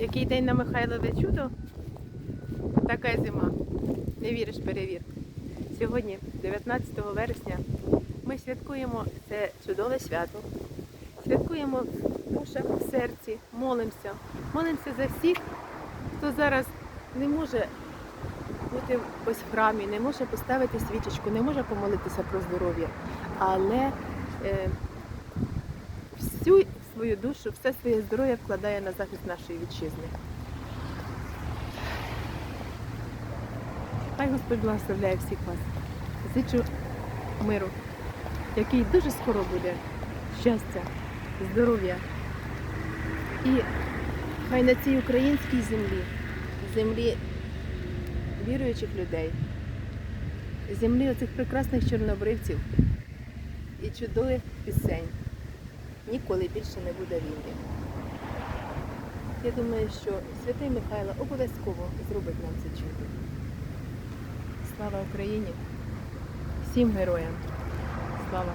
Який день на Михайлове чудо? Така зима. Не віриш, перевір. Сьогодні, 19 вересня, ми святкуємо це чудове свято. Святкуємо в душах, в серці, молимося. Молимося за всіх, хто зараз не може бути ось в храмі, не може поставити свічечку, не може помолитися про здоров'я. Але е, всю свою душу, все своє здоров'я вкладає на захист нашої вітчизни. Хай Господь благословляє всіх вас. Зичу миру, який дуже скоро буде. Щастя, здоров'я. І хай на цій українській землі, землі віруючих людей, землі оцих прекрасних чорнобривців і чудових пісень ніколи більше не буде війни. Я думаю, що святий Михайло обов'язково зробить нам це чудо. Слава Україні! Всім героям! Слава!